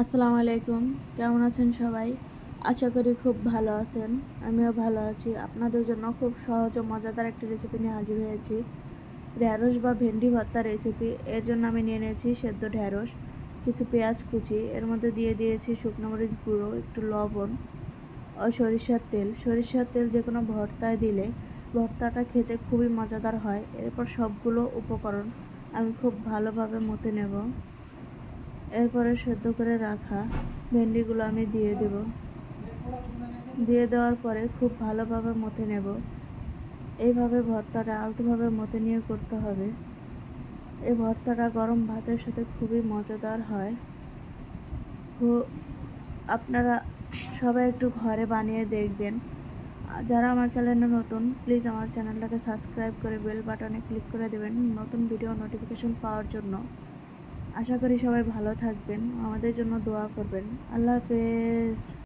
আসসালামু আলাইকুম। কেমন আছেন সবাই? আশা করি খুব ভালো আছেন। আমিও ভালো আছি। আপনাদের জন্য খুব সহজ ও মজাদার একটি রেসিপি নিয়ে হাজির হয়েছি। ঢ্যাঁড়স বা ভেন্ডি ভর্তা রেসিপি এর জন্য আমি নিয়ে নিয়েছি সেদ্ধ ঢ্যাঁড়স, কিছু পেঁয়াজ কুচি, এর মধ্যে দিয়ে দিয়েছি শুকনো মরিচ গুঁড়ো, একটু লবণ ও সরিষার তেল। সরিষার তেল যে কোনো ভর্তায় দিলে ভর্তাটা খেতে খুবই মজাদার হয়। এরপর সবগুলো উপকরণ আমি খুব ভালোভাবে মতে নেব। এরপরে সেদ্ধ করে রাখা ভেন্ডিগুলো আমি দিয়ে দেব। দিয়ে দেওয়ার পরে খুব ভালোভাবে মতে নেব। এইভাবে ভর্তাটা আলতোভাবে মতে নিয়ে করতে হবে। এই ভর্তাটা গরম ভাতের সাথে খুবই মজাদার হয়। আপনারা সবাই একটু ঘরে বানিয়ে দেখবেন। যারা আমার চ্যানেলে নতুন, প্লিজ আমার চ্যানেলটাকে সাবস্ক্রাইব করে বেল বাটনে ক্লিক করে দেবেন নতুন ভিডিও নোটিফিকেশন পাওয়ার জন্য। আশা করি সবাই ভালো থাকবেন। আমাদের জন্য দোয়া করবেন। আল্লাহ হাফেজ।